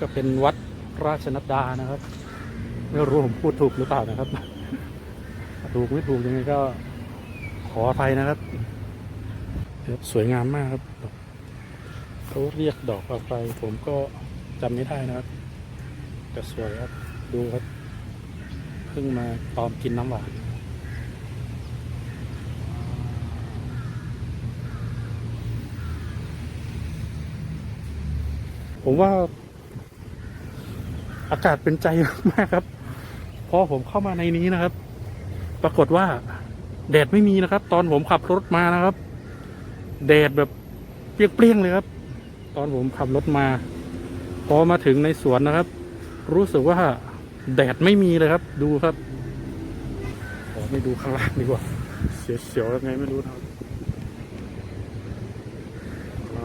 ก็เป็นวัดราชนัดดานะครับ ไม่รู้ผมพูดถูกหรือเปล่านะครับ ถูกไม่ถูกยังไงก็ขออภัยนะครับครับสวยงามมากครับเขาเรียกดอกอะไรผมก็จำไม่ได้นะครับ แต่สวยครับดูครับเพิ่งมาตอมกินน้ำหวานผมว่า อากาศเป็นใจมากครับ พอผมเข้ามาในนี้นะครับ ปรากฏว่าแดดไม่มีนะครับ ตอนผมขับรถมานะครับ แดดแบบเปรี้ยงๆเลยครับ ตอนผมขับรถมา พอมาถึงในสวนนะครับ รู้สึกว่าแดดไม่มีเลยครับ ดูครับขอไม่ดูข้างล่างดีกว่า เสียวๆยังไงไม่รู้นะครับอ่า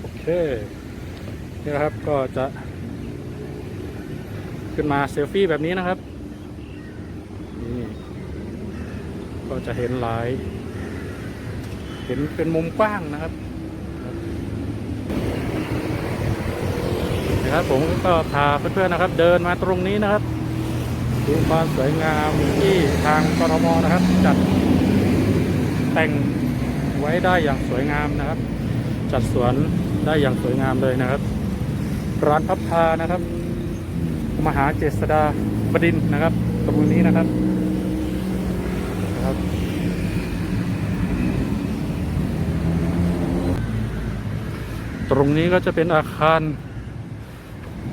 โอ เค นี่นะครับก็จะขึ้นมาเซลฟี่แบบนี้นะครับ นี่ ก็จะเห็นหลาย เห็นเป็นมุมกว้างนะครับนะครับผมก็พาเพื่อนๆนะครับ เดินมาตรงนี้นะครับดูความสวยงามที่ทางกรมนะครับ จัดแต่งไว้ได้อย่างสวยงามนะครับ จัดสวน ได้อย่างสวยงามเลยนะครับ ร้านพับพานะครับ มหาเจษดาบดินนะครับ ตรงนี้นะครับนะครับ ตรงนี้ก็จะเป็นอาคาร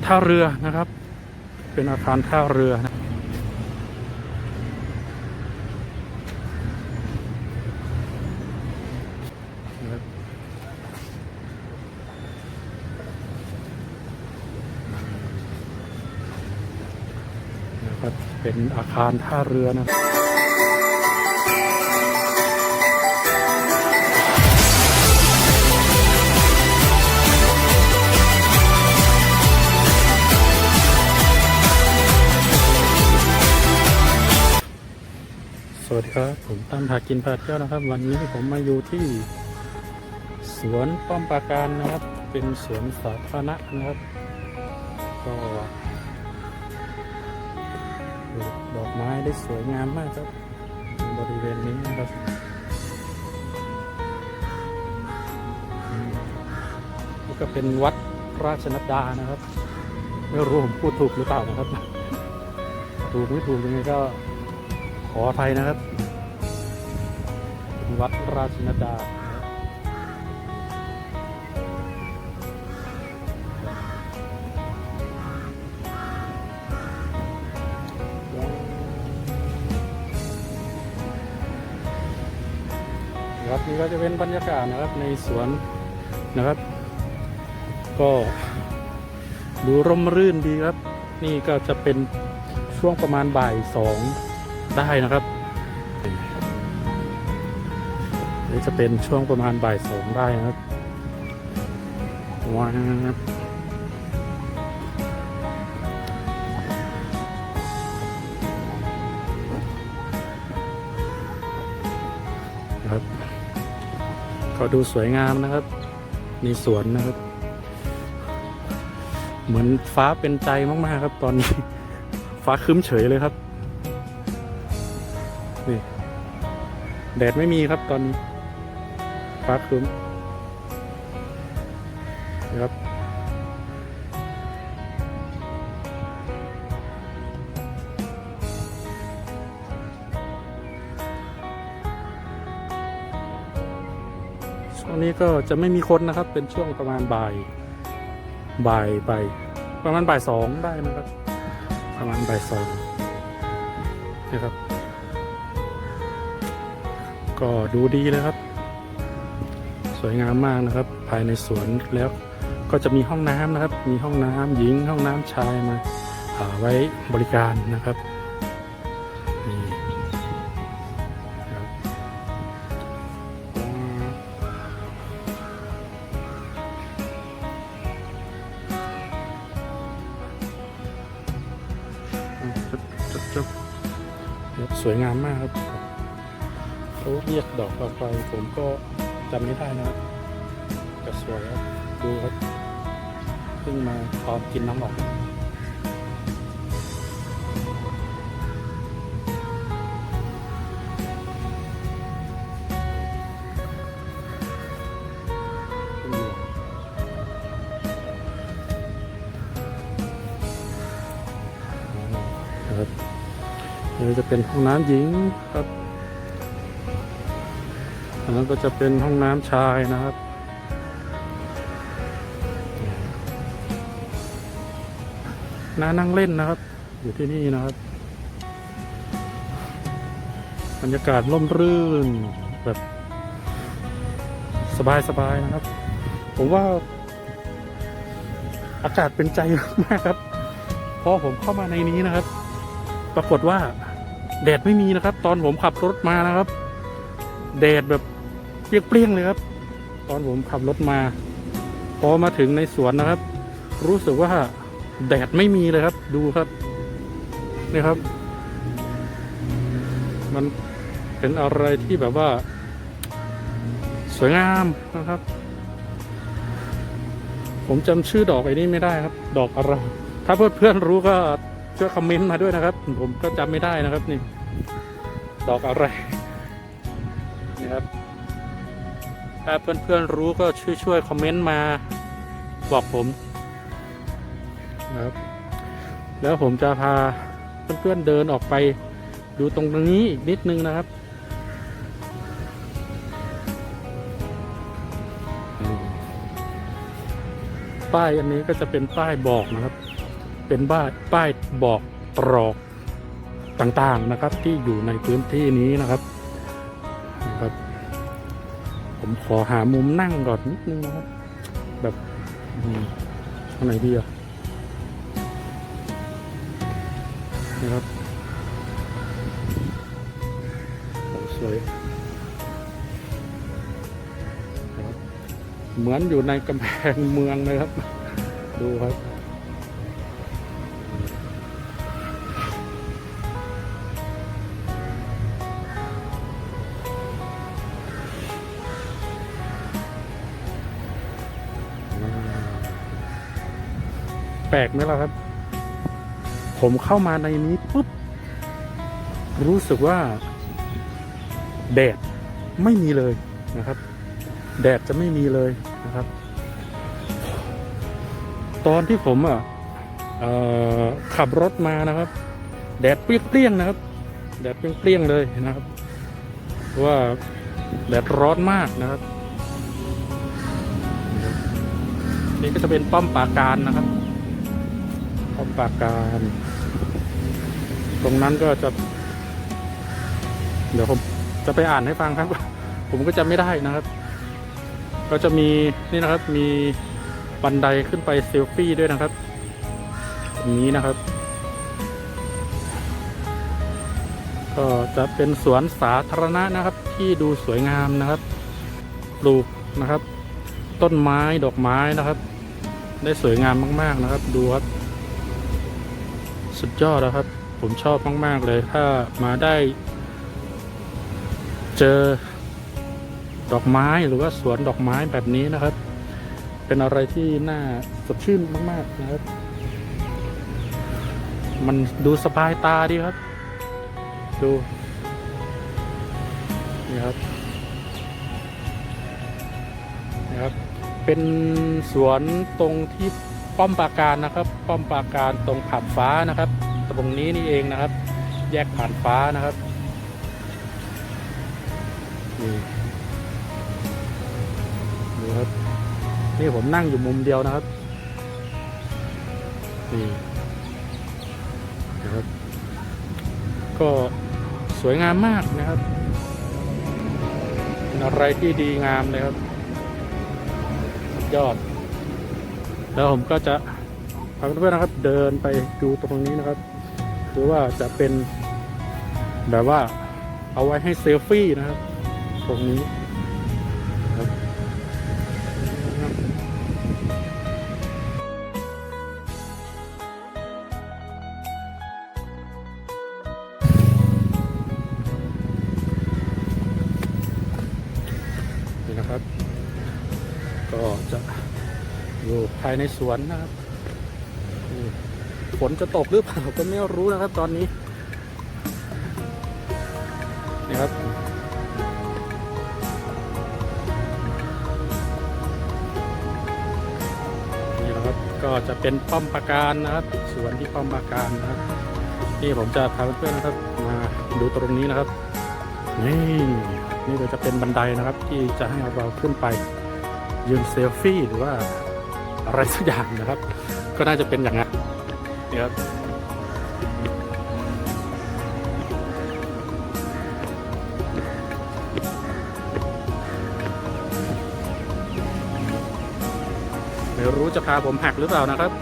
ท่าเรือนะครับ เป็นอาคารท่าเรือนะนะครับนะครับ เป็นอาคารท่าเรือนะสวัสดีครับผมตั้มพากินพาเที่ยวนะครับ วันนี้ผมมาอยู่ที่ สวนป้อมปราการนะครับ เป็นสวนสาธารณะนะครับ ก็ ไม้ได้สวยงามมากครับ บริเวณนี้นะครับนี่ก็เป็นวัดราชนัดดานะครับ ไม่รู้ผมพูดถูกหรือเปล่านะครับ ถูกไม่ถูกยังไงก็ขออภัยนะครับ วัดราชนดา นี่ก็จะเป็นบรรยากาศนะครับในสวนนะครับ ก็ดูร่มรื่นดีครับ นี่ก็จะเป็นช่วงประมาณบ่ายสองได้นะครับนี่จะเป็นช่วงประมาณบ่ายสองได้นะครับว้าว ก็ดูสวยงามนะครับในสวนนะครับ เหมือนฟ้าเป็นใจมากๆครับ ตอนนี้ ฟ้าคืมเฉยเลยครับ นี่ แดดไม่มีครับตอนนี้ ฟ้าคืมนะครับ ก็จะไม่มีคนนะครับ เป็นช่วงประมาณบ่ายบ่ายบ่ายประมาณบ่ายสองได้นะครับ ประมาณบ่ายสองนะครับ ก็ดูดีเลยครับ สวยงามมากนะครับ ภายในสวนแล้วก็จะมีห้องน้ำนะครับ มีห้องน้ำหญิงห้องน้ำชายมาอ่าไว้บริการนะครับนี่ วยงามมากครับเขาเรียกดอกอะไรผมก็จำไม่ได้นะครับแต่จะสวยครับดูครับเพิ่งมาตอนกินน้ำหอกดูครับ นี่จะเป็นห้องน้ำหญิงครับ อันนั้นก็จะเป็นห้องน้ำชายนะครับน่านั่งเล่นนะครับ อยู่ที่นี่นะครับ บรรยากาศร่มรื่นแบบสบายๆนะครับ ผมว่าอากาศเป็นใจมากครับ พอผมเข้ามาในนี้นะครับ ปรากฏว่า แดดไม่มีนะครับ ตอนผมขับรถมานะครับ แดดแบบเปรี้ยงๆเลยครับ ตอนผมขับรถมา พอมาถึงในสวนนะครับ รู้สึกว่าแดดไม่มีเลยครับ ดูครับนี่ครับ มันเป็นอะไรที่แบบว่า สวยงามนะครับ ผมจำชื่อดอกไอ้นี้ไม่ได้ครับ ดอกอะไร ถ้าเพื่อนเพื่อนๆรู้ก็ ช่วยคอมเมนต์มาด้วยนะครับ ผมก็จำไม่ได้นะครับนี่ ดอกอะไรนี่ครับ ถ้าเพื่อนๆรู้ก็ช่วยช่วยคอมเมนต์มาบอกผมนะครับ แล้วผมจะพาเพื่อนๆเดินออกไปดูตรงนี้อีกนิดนึงนะครับป้ายอันนี้ก็จะเป็นป้ายบอกนะครับ เป็นบ้านป้ายบอกตรอกต่างๆนะครับที่อยู่ในพื้นที่นี้นะครับนะครับ ผมขอหามุมนั่งก่อนนิดนึงนะครับ แบบอืมทางไหนดีอะนะครับสวยนะครับเหมือนอยู่ในกำแพงเมืองเลยครับ ดูครับ แปลกไหมล่ะครับ ผมเข้ามาในนี้ปุ๊บ รู้สึกว่า แดดไม่มีเลยนะครับ แดดจะไม่มีเลยนะครับ ตอนที่ผมอะขับรถมานะครับ แดดเปรี้ยงๆนะครับ แดดเปรี้ยงๆเลยนะครับว่าแดดร้อนมากนะครับ นี่ก็จะเป็นป้อมปราการนะครับ ป้อมปราการ ตรงนั้นก็จะ เดี๋ยวผมจะไปอ่านให้ฟังครับ ผมก็จะไม่ได้นะครับ ก็จะมีนี่นะครับ มีบันไดขึ้นไปเซลฟี่ด้วยนะครับตรงนี้นะครับ ก็จะเป็นสวนสาธารณะนะครับ ที่ดูสวยงามนะครับปลูกนะครับ ต้นไม้ดอกไม้นะครับ ได้สวยงามมาก ๆนะครับ ดูครับ สุดยอดนะครับ ผมชอบมาก ๆ เลยถ้ามาได้ เจอดอกไม้หรือว่าสวนดอกไม้แบบนี้นะครับ เป็นอะไรที่น่าสดชื่นมาก ๆ นะครับ มันดูสบายตาดีครับ ดูนี่ครับนี่ครับ เป็นสวนตรงที่ ป้อมปราการนะครับ ป้อมปราการตรงผ่านฟ้านะครับ ตรงนี้นี่เองนะครับ แยกผ่านฟ้านะครับนี่นี่ครับนี่ผมนั่งอยู่มุมเดียวนะครับนี่นะครับ ก็สวยงามมากนะครับเป็นอะไรที่ดีงามเลยครับ ยอด แล้วผมก็จะพาเพื่อนๆนะครับ เดินไปดูตรงนี้นะครับหรือว่าจะเป็นแบบว่าเอาไว้ให้เซลฟี่นะครับ ตรงนี้ ภายในสวนนะครับฝนจะตกหรือเปล่าก็ไม่รู้นะครับตอนนี้นี่ครับนี่นะครับก็จะเป็นป้อมปราการนะครับ สวนที่ป้อมปราการนะครับนี่ผมจะพาเพื่อนๆนะครับมาดูตรงนี้นะครับ นี่นี่ก็จะเป็นบันไดนะครับที่จะให้เราขึ้นไปยืนเซลฟี่หรือว่า อะไรสักอย่างนะครับ ก็น่าจะเป็นอย่างนั้นนี่ครับไม่รู้จะพาผมหักหรือเปล่านะครับ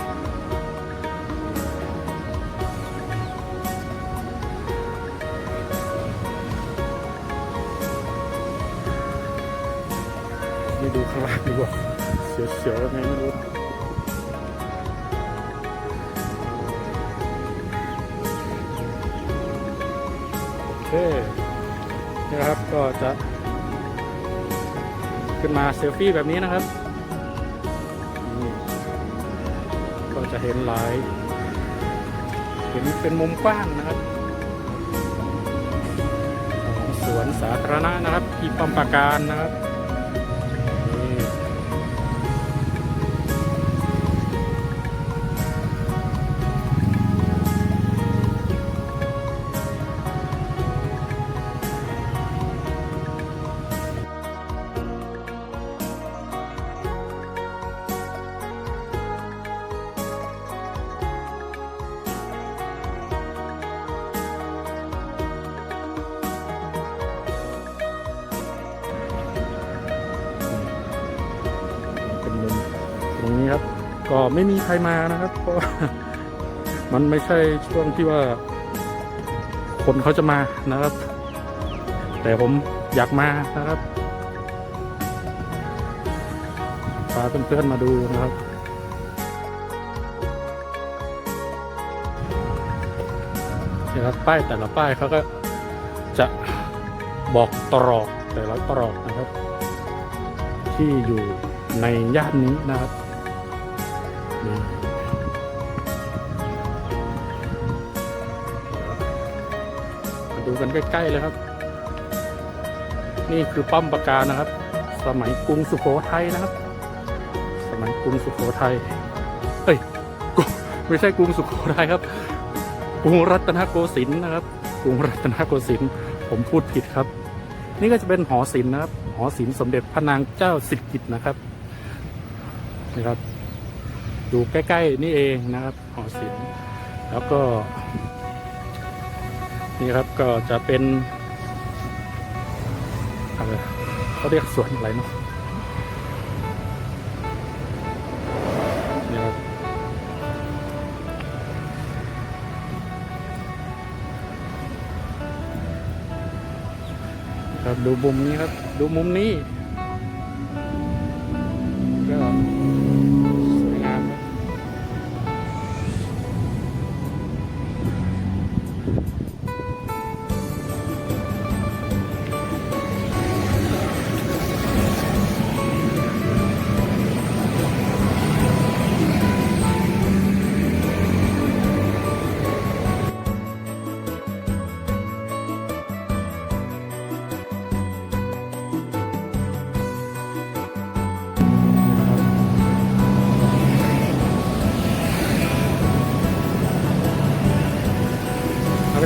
ไม่ดูข้างล่างดีกว่า เสียวๆยังไงไม่รู้โอเคนี่นะครับก็จะขึ้นมาเซลฟี่แบบนี้นะครับ ก็จะเห็นหลาย เห็นเป็นมุมกว้างนะครับของสวนสาธารณะนะครับที่ป้อมปราการนะครับ ไม่มีใครมานะครับ เพราะมันไม่ใช่ช่วงที่ว่า คนเขาจะมานะครับ แต่ผมอยากมานะครับพาเพื่อนๆมาดูนะครับนี่ครับป้ายแต่ละป้ายเขาก็จะบอกตรอกแต่ละตรอกนะครับ ที่อยู่ในย่านนี้นะครับ มาดูกันใกล้ๆเลยครับ นี่คือป้อมปราการนะครับ สมัยกรุงสุโขทัยนะครับ สมัยกรุงสุโขทัยเอ้ยไม่ใช่กรุงสุโขทัยครับกรุงรัตนโกสินทร์นะครับกรุงรัตนโกสินทร์ผมพูดผิดครับ นี่ก็จะเป็นหอศิลป์นะครับ หอศิลป์สมเด็จพระนางเจ้าสิริกิติ์นะครับนี่ครับ ดูใกล้ ๆ นี่เองนะครับหอศิลป์แล้วก็ นี่ครับก็จะเป็นอะไรเขาเรียกสวนอะไรเนาะนี่ครับครับดูมุมนี้ครับ ดูมุมนี้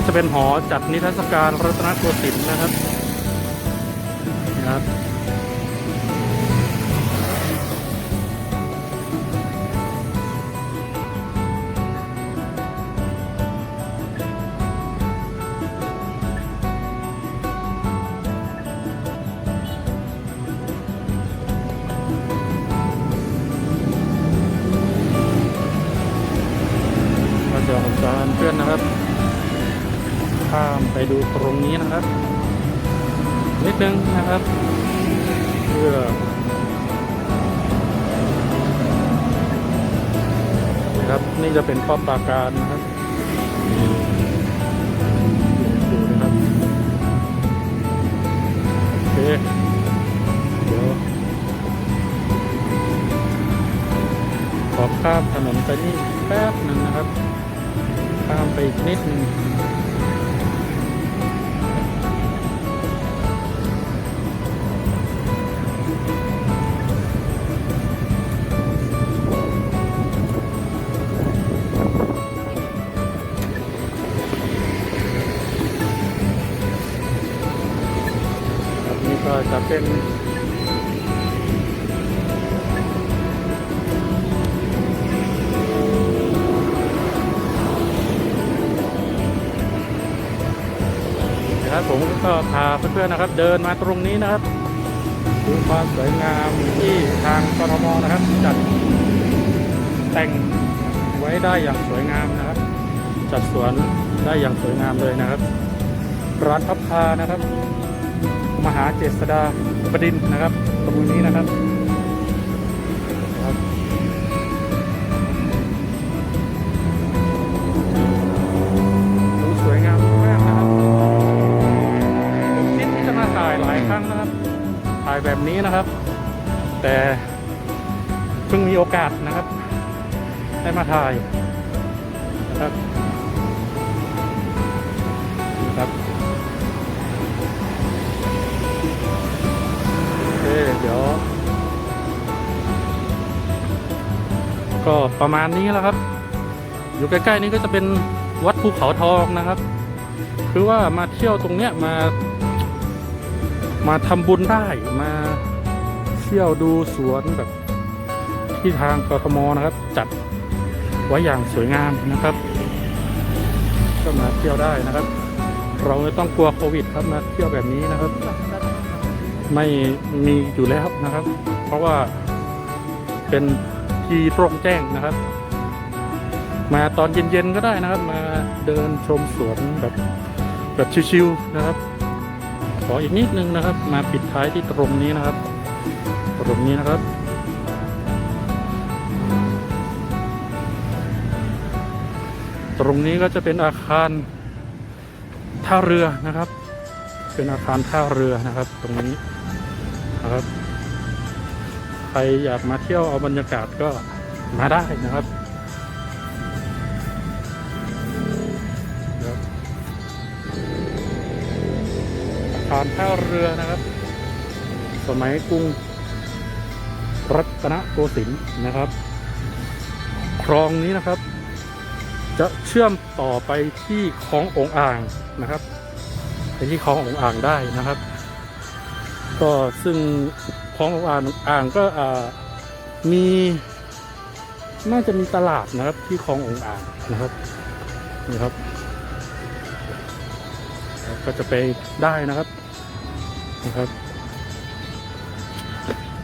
จะเป็นหอจัดนิทรรศการรัตนโกสินทร์นะครับนะครับ ดูตรงนี้นะครับนิดนึงนะครับเพื่อนะครับนี่จะเป็นป้อมปราการนะครับดูนะครับโอเคเดี๋ยวไปนี่แป๊บหนึ่งนะครับข้ามไปอีกนิดหนึง เป็นะครับผมก็พาเพื่อนๆนะครับ เดินมาตรงนี้นะครับดูความสวยงามที่ทางกทมนะครับ จัดแต่งไว้ได้อย่างสวยงามนะครับ จัดสวนได้อย่างสวยงามเลยนะครับ ร้านพับพานะครับ มหาเจษดาบดินนะครับ ตรงนี้นะครับสวยงามมากนะครับผมคิดที่จะมาถ่ายหลายครั้งนะครับ ถ่ายแบบนี้นะครับ แต่เพิ่งมีโอกาสนะครับ ได้มาถ่ายนะครับ เดี๋ยว ก็ประมาณนี้แล้วครับ อยู่ใกล้ๆนี้ก็จะเป็นวัดภูเขาทองนะครับ คือว่ามาเที่ยวตรงเนี้ยมา มาทำบุญได้มาเที่ยวดูสวนแบบที่ทางกทมนะครับ จัดไว้อย่างสวยงามนะครับ ก็มาเที่ยวได้นะครับ เราไม่ต้องกลัวโควิดครับมาเที่ยวแบบนี้นะครับ ไม่มีอยู่แล้วนะครับ เพราะว่าเป็นที่โปร่งแจ้งนะครับ มาตอนเย็นๆก็ได้นะครับ มาเดินชมสวนแบบแบบชิวๆนะครับ ขออีกนิดนึงนะครับ มาปิดท้ายที่ตรงนี้นะครับ ตรงนี้นะครับตรงนี้ก็จะเป็นอาคารท่าเรือนะครับ เป็นอาคารท่าเรือนะครับ ตรงนี้นะครับ ใครอยากมาเที่ยวเอาบรรยากาศก็มาได้นะครับอาคารท่าเรือนะครับ สมัยกรุงรัตนโกสินทร์นะครับ คลองนี้นะครับ จะเชื่อมต่อไปที่คลององอ่างนะครับ ไปที่คลององอ่างได้นะครับ ก็ซึ่งคลององอ่างอ่างก็มีน่าจะมีตลาดนะครับที่คลององอ่างนะครับนี่ครับ ก็จะไปได้นะครับนะครับ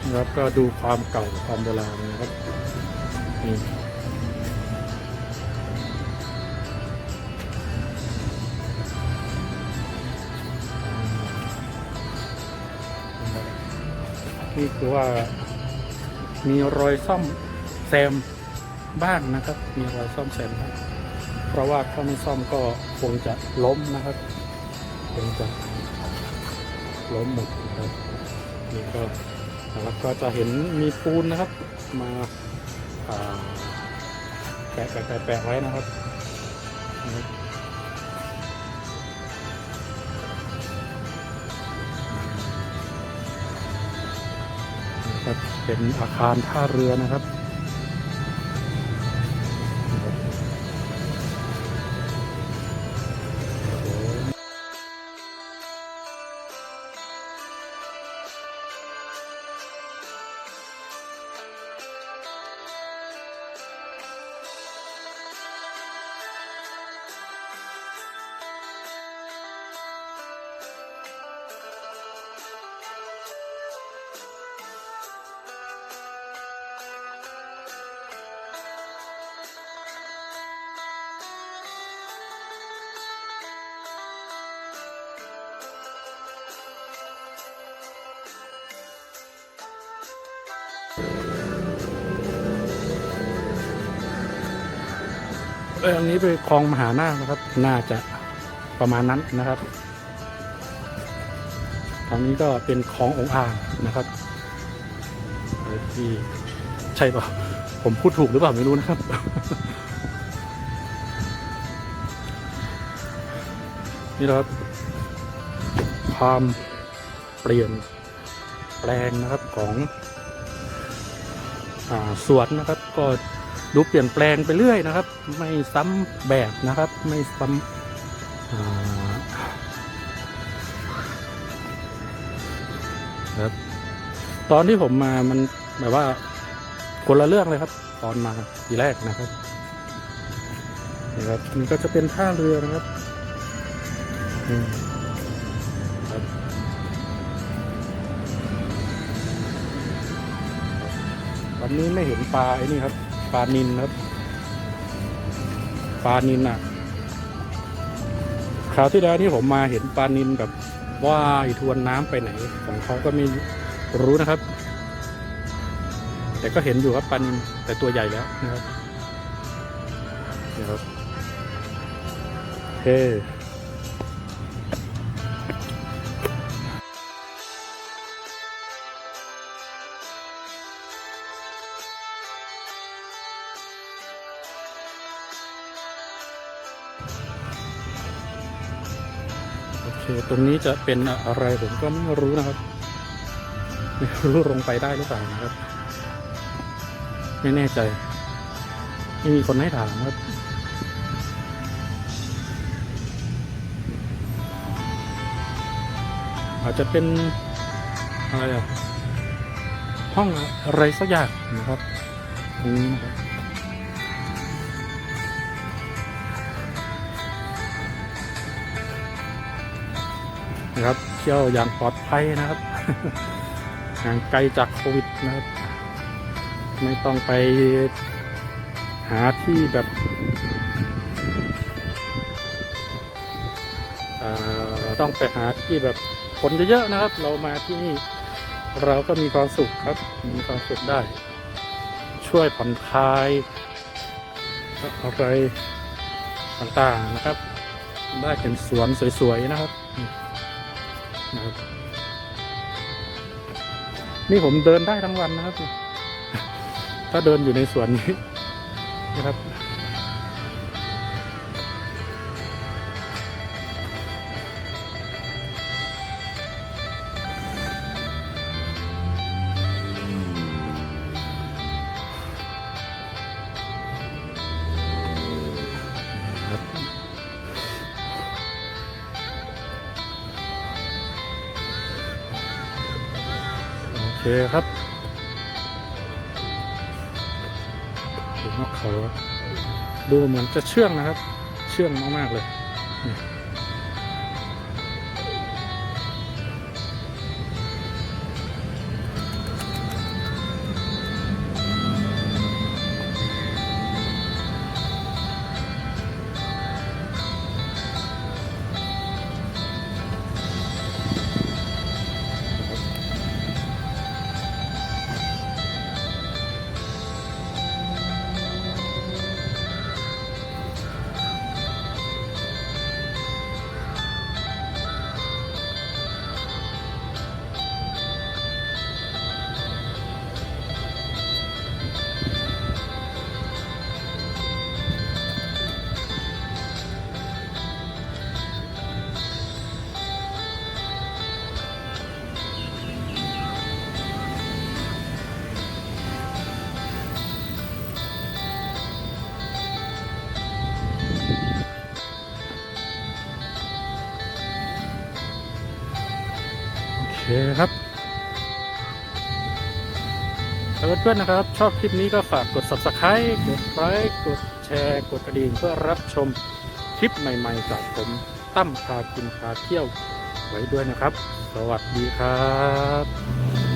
นะครับก็ดูความเก่าความโบราณนะครับนี่ นี่คือว่ามีรอยซ่อมแซมบ้างนะครับ มีรอยซ่อมแซมบ้างเพราะว่าถ้าไม่ซ่อมก็คงจะล้มนะครับคงจะล้มหมดนะครับนี่ก็นะครับก็จะเห็นมีปูนนะครับ มาแปะแปะแปะไว้นะครับ เป็นอาคารท่าเรือนะครับนะครับ เอออันนี้เป็นคลองมหานาคนะครับ น่าจะประมาณนั้นนะครับทางนี้ก็เป็นคลององอ่างนะครับที่ใช่ป่ะผมพูดถูกหรือเปล่าไม่รู้นะครับ นี่นะครับ ความเปลี่ยนแปลงนะครับของอสวนนะครับก็ ดูเปลี่ยนแปลงไปเรื่อยนะครับ ไม่ซ้ำแบบนะครับ ไม่ซ้ำอ่าครับ ตอนที่ผมมามันแบบว่าคนละเรื่องเลยครับ ตอนมาทีแรกนะครับนี่ครับนี่ก็จะเป็นท่าเรือนะครับวันนี้ไม่เห็นปลาไอ้นี่ครับ ปลานินครับ ปลานินอะ คราวที่แล้วที่ผมมาเห็นปลานินแบบว่ายทวนน้ำไปไหน ของเขาก็ไม่รู้นะครับ แต่ก็เห็นอยู่ครับปลานินแต่ตัวใหญ่แล้วนะครับนี่ครับโอเค ตรงนี้จะเป็นอะไรผมก็ไม่รู้นะครับไม่รู้ลงไปได้หรือเปล่านะครับ ไม่แน่ใจไม่มีคนให้ถามครับอาจจะเป็นอะไรอะห้องอะไรสักอย่างนะครับตรงนี้นะครับ นะครับเที่ยวอย่างปลอดภัยนะครับห่างไกลจากโควิดนะครับ ไม่ต้องไปหาที่แบบต้องไปหาที่แบบคนเยอะๆนะครับ เรามาที่นี่เราก็มีความสุขครับ มีความสุขได้ ช่วยผ่อนคลายอะไรต่างๆนะครับ ได้เห็นสวนสวยๆนะครับ นี่ผมเดินได้ทั้งวันนะครับ ถ้าเดินอยู่ในสวนนี้นะครับ คครับนกเขาดูเหมือนจะเชื่องนะครับ เชื่องมากๆเลย คครับถ้าเพื่อนๆนะครับ ชอบคลิปนี้ก็ฝากกด subscribe กดไลค์กดแชร์กดกระดิ่งเพื่อรับชมคลิปใหม่ๆจากผมตั้มพากินพาเที่ยวไว้ด้วยนะครับ สวัสดีครับ